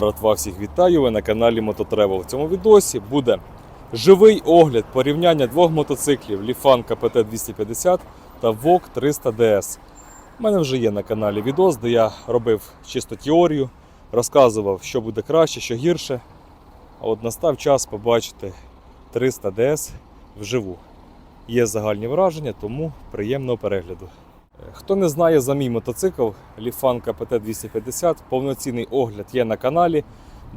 братва, всіх вітаю! Ви на каналі Мототревел. В цьому відосі буде живий огляд порівняння двох мотоциклів Lifan KPT 250 та VOG 300 DS. У мене вже є на каналі відос, де я робив чисто теорію, розказував, що буде краще, що гірше. А от настав час побачити 300 DS вживу. Є загальні враження, тому приємного перегляду. Е, Хто не знає за мій мотоцикл Lifan KPT 250, повноцінний огляд є на каналі.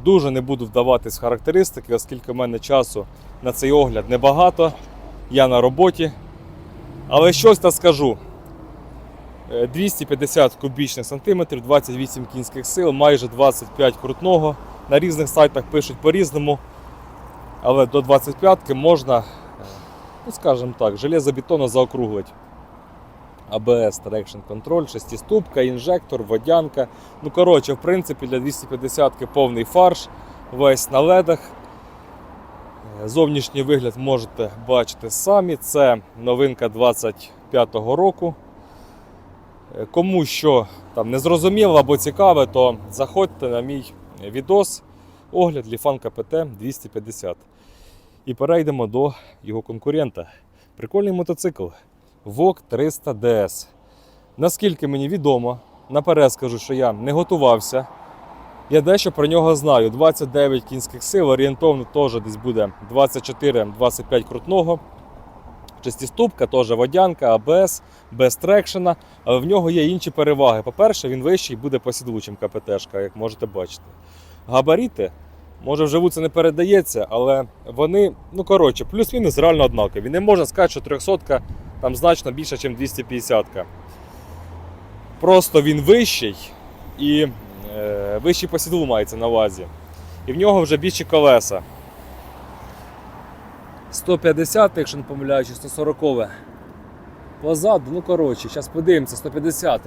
Дуже не буду вдаватись в характеристики, оскільки в мене часу на цей огляд небагато. Я на роботі. Але щось та скажу. Е, 250 кубічних сантиметрів, 28 кінських сил, майже 25 крутного. На різних сайтах пишуть по-різному. Але до 25 можна, е, ну скажімо так, железобетонно заокруглити. ABS Traction Control, шестиступка, інжектор, водянка. Ну, коротше, в принципі, для 250-ки повний фарш, весь на ледах. Е, Зовнішній вигляд можете бачити самі. Це новинка 25-го року. Е, Кому що там не зрозуміло або цікаве, то заходьте на мій відос огляд Lifan KPT 250. І перейдемо до його конкурента. Прикольний мотоцикл. VOG 300 DS. Наскільки мені відомо, наперед скажу, що я не готувався. Я дещо про нього знаю. 29 кінських сил, орієнтовно теж десь буде 24-25 крутного. Шестиступка, теж водянка, АБС, без трекшена, але в нього є інші переваги. По-перше, він вищий буде по сідлу, чим КПТшка, як можете бачити. Габаріти, може вживу це не передається, але вони, ну коротше, плюс-мінус реально однакові. Не можна сказати, що 300 там значно більше, ніж 250. Просто він вищий і е, вищий по сідлу мається на увазі. І в нього вже більші колеса. 150, якщо не помиляюсь, чи 140. Позаду, ну коротше, зараз подивимося, 150.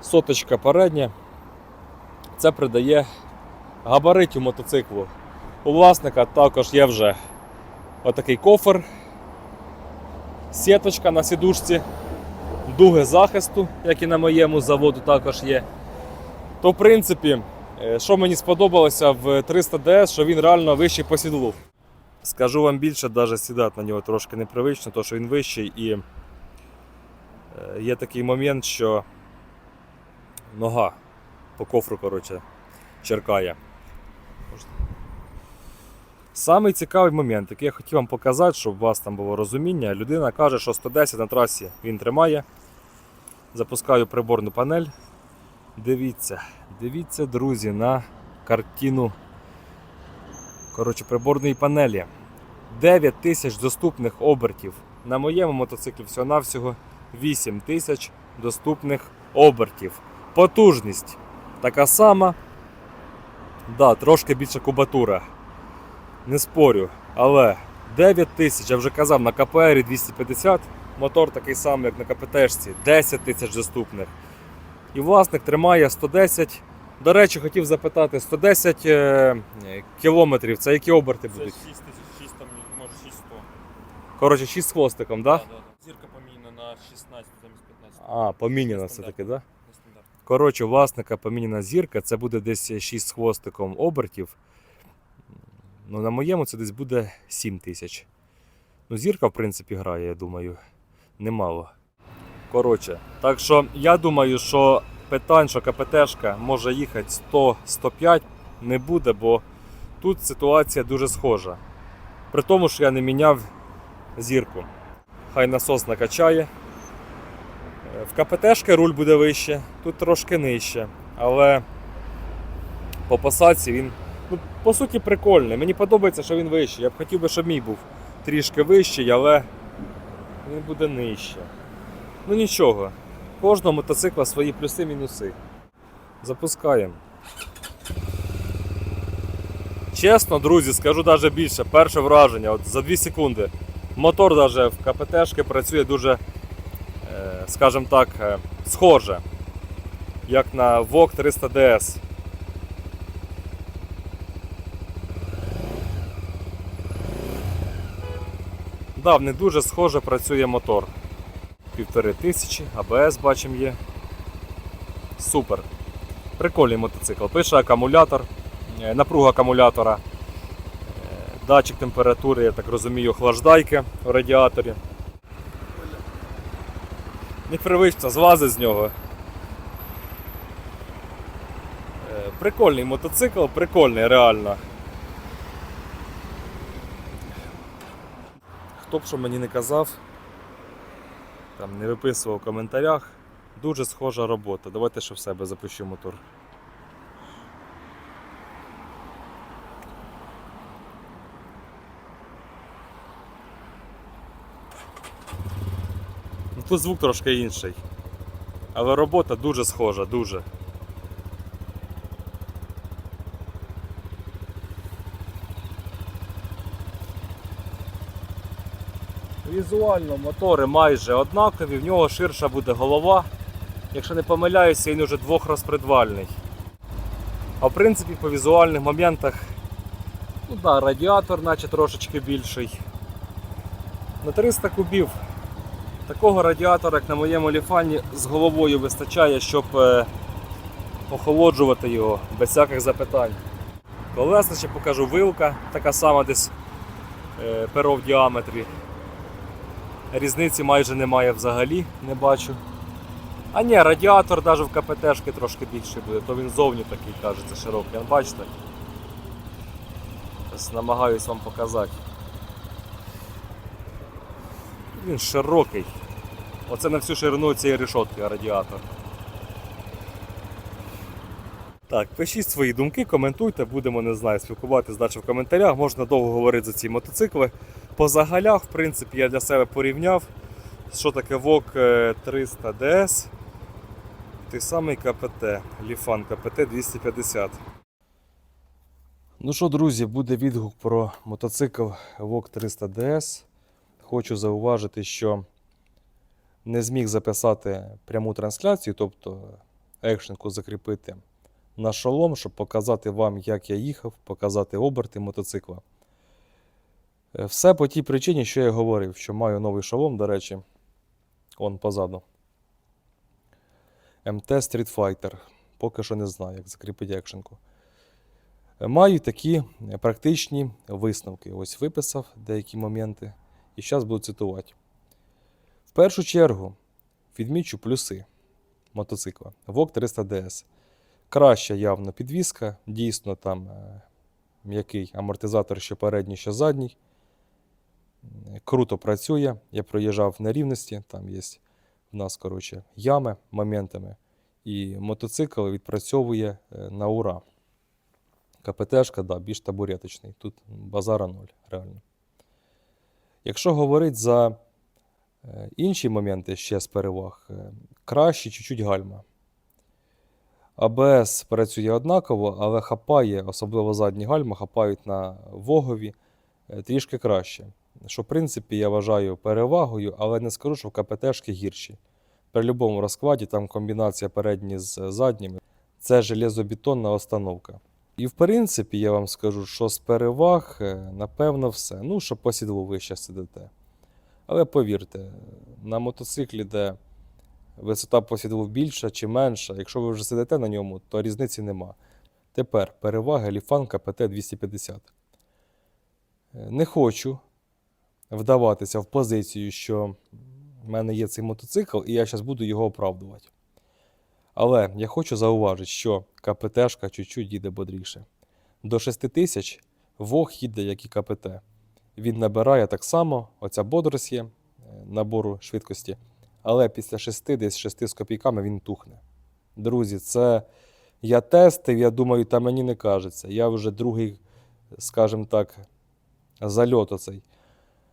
Соточка передня. Це придає габаритів мотоциклу. У власника також є вже отакий кофр, сіточка на сідушці, дуги захисту, як і на моєму заводу також є. То, в принципі, е, що мені сподобалося в 300 DS, що він реально вищий по сідлу. Скажу вам більше, навіть сідати на нього трошки непривично, тому що він вищий і е, є такий момент, що нога по кофру коротше, черкає. Самий цікавий момент, який я хотів вам показати, щоб у вас там було розуміння. Людина каже, що 110 на трасі він тримає. Запускаю приборну панель. Дивіться, дивіться, друзі, на картину коротше, приборної панелі. 9 тисяч доступних обертів. На моєму мотоциклі всього-навсього 8 тисяч доступних обертів. Потужність така сама. Да, трошки більша кубатура. Не спорю. Але 9 тисяч, я вже казав, на КПР 250, мотор такий самий, як на КПТшці, 10 тисяч доступних. І власник тримає 110. До речі, хотів запитати, 110 е, кілометрів, це які оберти Це будуть? 6 тисяч, 6 там, може 600. Коротше, 6 з хвостиком, так? Да? Да, да. Зірка поміняна на 16 замість 15. А, поміняна все-таки, так? Да? Коротше, власника поміняна зірка, це буде десь 6 з хвостиком обертів. Ну, на моєму це десь буде 7 тисяч. Ну, зірка, в принципі, грає, я думаю, немало. Коротше, так що я думаю, що питань, що КПТшка може їхати 100-105 не буде, бо тут ситуація дуже схожа. При тому, що я не міняв зірку. Хай насос накачає. Е, В КПТшки руль буде вище, тут трошки нижче. Але по посадці він, по суті, прикольний. Мені подобається, що він вищий. Я б хотів би, щоб мій був трішки вищий, але він буде нижче. Ну нічого, кожного мотоцикла свої плюси-мінуси. Запускаємо. Чесно, друзі, скажу навіть більше. Перше враження, от за 2 секунди. Мотор навіть в КПТшки працює дуже, е, скажімо так, е, схоже, як на VOG 300 DS. Да, не дуже схоже працює мотор. Півтори тисячі, АБС бачимо є. Супер. Прикольний мотоцикл. Пише акумулятор, е, напруга акумулятора, е, датчик температури, я так розумію, охлаждайки у радіаторі. Непривично злазить з нього. Е, Прикольний мотоцикл, прикольний реально. Хто б що мені не казав, там не виписував в коментарях. Дуже схожа робота. Давайте ще в себе запущу мотор. Ну, Тут звук трошки інший. Але робота дуже схожа, дуже. Візуально мотори майже однакові, в нього ширша буде голова. Якщо не помиляюся, він уже двохрозпредвальний. А в принципі по візуальних моментах, ну да, радіатор наче трошечки більший. На 300 кубів такого радіатора, як на моєму ліфані, з головою вистачає, щоб е, охолоджувати його без всяких запитань. Колеса ще покажу вилка, така сама десь е, перо в діаметрі. Різниці майже немає взагалі, не бачу. А ні, радіатор навіть в КПТшки трошки більший буде, то він зовні такий кажеться широкий. Бачите? Ось намагаюсь вам показати. Він широкий. Оце на всю ширину цієї решотки радіатор. Так, пишіть свої думки, коментуйте, будемо, не знаю, спілкуватися далі в коментарях. Можна довго говорити за ці мотоцикли. По загалях, в принципі, я для себе порівняв, що таке VOG 300 DS. Той самий КПТ, Ліфан КПТ 250. Ну що, друзі, буде відгук про мотоцикл VOG 300 DS. Хочу зауважити, що не зміг записати пряму трансляцію, тобто екшенку закріпити на шолом, щоб показати вам, як я їхав, показати оберти мотоцикла. Е, Все по тій причині, що я говорив, що маю новий шолом, до речі, он позаду. МТ Street Fighter. Поки що не знаю, як закріпити екшенку. Е, Маю такі е, практичні висновки. Ось виписав деякі моменти і зараз буду цитувати. В першу чергу відмічу плюси мотоцикла VOG 300 DS. Краща явно підвіска, дійсно там е, м'який амортизатор, що передній, що задній. Круто працює. Я проїжджав на рівності, там є в нас коротше, ями моментами. І мотоцикл відпрацьовує е, на ура. КПТшка, да, більш табуреточний. Тут базара ноль, реально. Якщо говорити за е, інші моменти ще з переваг, краще чуть-чуть гальма. АБС працює однаково, але хапає, особливо задні гальма, хапають на вогові е, трішки краще. Що, в принципі, я вважаю перевагою, але не скажу, що в КПТшки гірші. При будь-якому розкладі там комбінація передні з задніми це железобетонна установка. І в принципі, я вам скажу, що з переваг, е, напевно, все. Ну, що по сідлу ви ще сидите. Але повірте, на мотоциклі, де висота посідлу більша чи менша, якщо ви вже сидите на ньому, то різниці нема. Тепер переваги Ліфан КПТ 250. Е, Не хочу вдаватися в позицію, що в мене є цей мотоцикл, і я зараз буду його оправдувати. Але я хочу зауважити, що КПТшка чуть-чуть їде бодріше. До 6000 Вог їде, як і КПТ. Він набирає так само, оця бодрость є, е, набору швидкості. Але після 6, десь 6 з копійками він тухне. Друзі, це я тестив, я думаю, та мені не кажеться. Я вже другий, скажімо так, зальот оцей,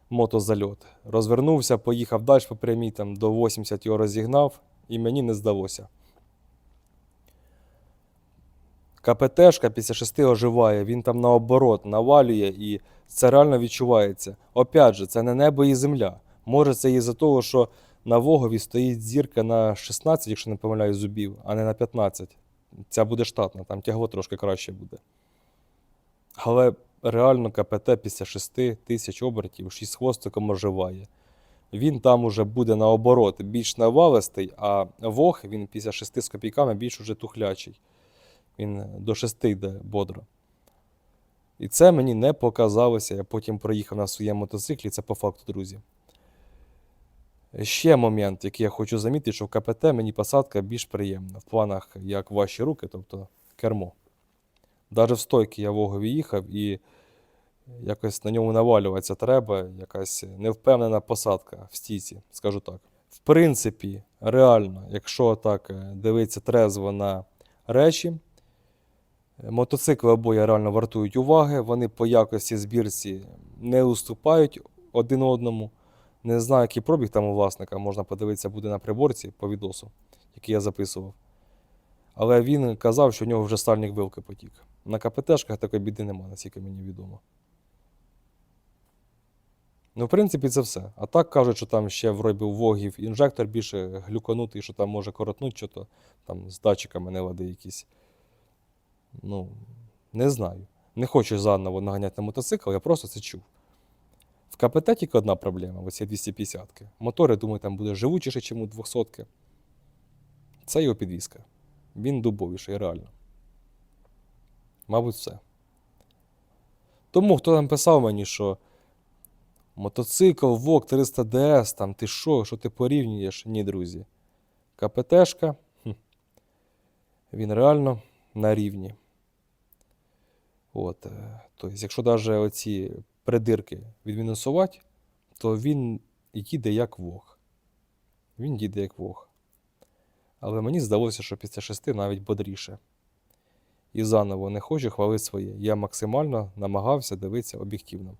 мотозальот. Розвернувся, поїхав далі по прямій, там до 80 його розігнав, і мені не здалося. КПТшка після 6 оживає, він там наоборот навалює і це реально відчувається. Опять же, це не небо і земля. Може, це із-за того, що на Вогові стоїть зірка на 16, якщо не помиляю, зубів, а не на 15. Ця буде штатна, там тягло трошки краще буде. Але реально КПТ після 6 тисяч обертів, 6 хвостиком оживає. Він там уже буде наоборот, більш навалистий, а Вог він після 6 з копійками більш уже тухлячий. Він до 6 йде бодро. І це мені не показалося. Я потім проїхав на своєму мотоциклі, це по факту, друзі. Ще момент, який я хочу замітити, що в КПТ мені посадка більш приємна в планах, як ваші руки, тобто кермо. Навіть в стойки я Вогові їхав і якось на ньому навалюватися треба, якась невпевнена посадка в стійці, скажу так. В принципі, реально, якщо так е, дивитися трезво на речі, мотоцикли обоє реально вартують уваги, вони по якості збірці не уступають один одному. Не знаю, який пробіг там у власника, можна подивитися буде на приборці по відосу, який я записував. Але він казав, що в нього вже сальник вилки потік. На КПТшках такої біди немає, наскільки мені відомо. Ну, в принципі, це все. А так кажуть, що там ще вроді у вогів інжектор більше глюканутий, що там може коротнути, що то там з датчиками не лади якісь. Ну, не знаю. Не хочу заново наганяти на мотоцикл, я просто це чув. КПТ тільки одна проблема, є 250-ки. Мотори, думаю, там буде живучіше, ніж у 200-ки. Це його підвізка. Він дубовіший, реально. Мабуть, все. Тому хто там писав мені, що мотоцикл ВОК 300 ds там ти що, що ти порівнюєш? Ні, друзі. КПТшка, він реально на рівні. От, тобто, якщо навіть оці придирки відмінусувати, то він їде як вог. Він їде як вог. Але мені здалося, що після шести навіть бодріше. І заново не хочу хвалити своє. Я максимально намагався дивитися об'єктивно.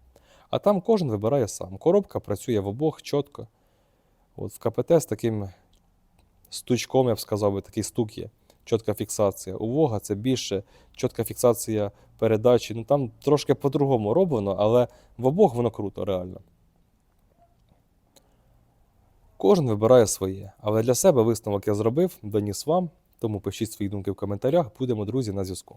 А там кожен вибирає сам. Коробка працює в обох чітко. От в КПТ з таким стучком, я б сказав, би, такий стук є. Чітка фіксація. У це більше чітка фіксація передачі. Ну там трошки по-другому роблено, але в обох воно круто, реально. Кожен вибирає своє. Але для себе висновок я зробив, доніс вам. Тому пишіть свої думки в коментарях. Будемо, друзі, на зв'язку.